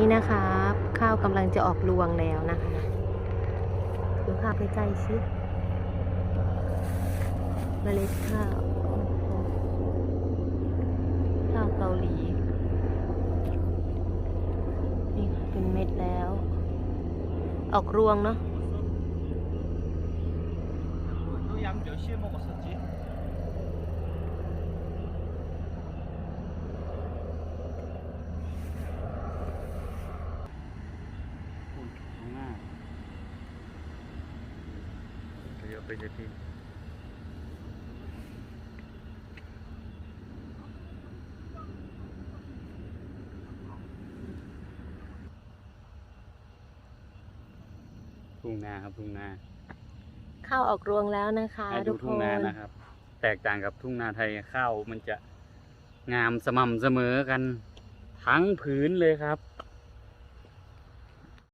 นี่นะคะข้าวกำลังจะออกรวงแล้วนะคะดูข้าวใกล้ๆชิเมล็ดข้าวข้าวเกาหลีนี่เป็นเม็ดแล้ว ออกรวงเนาะ ยปจะพี่ทุ่งนาครับทุ่งนาเข้าออกรวงแล้วนะคะ ให้ทุกคทุ่งนานะครับ แตกต่างกับทุ่งนาไทยข้าวมันจะงามสม่ำเสมอกัน ทั้งพื้นเลยครับ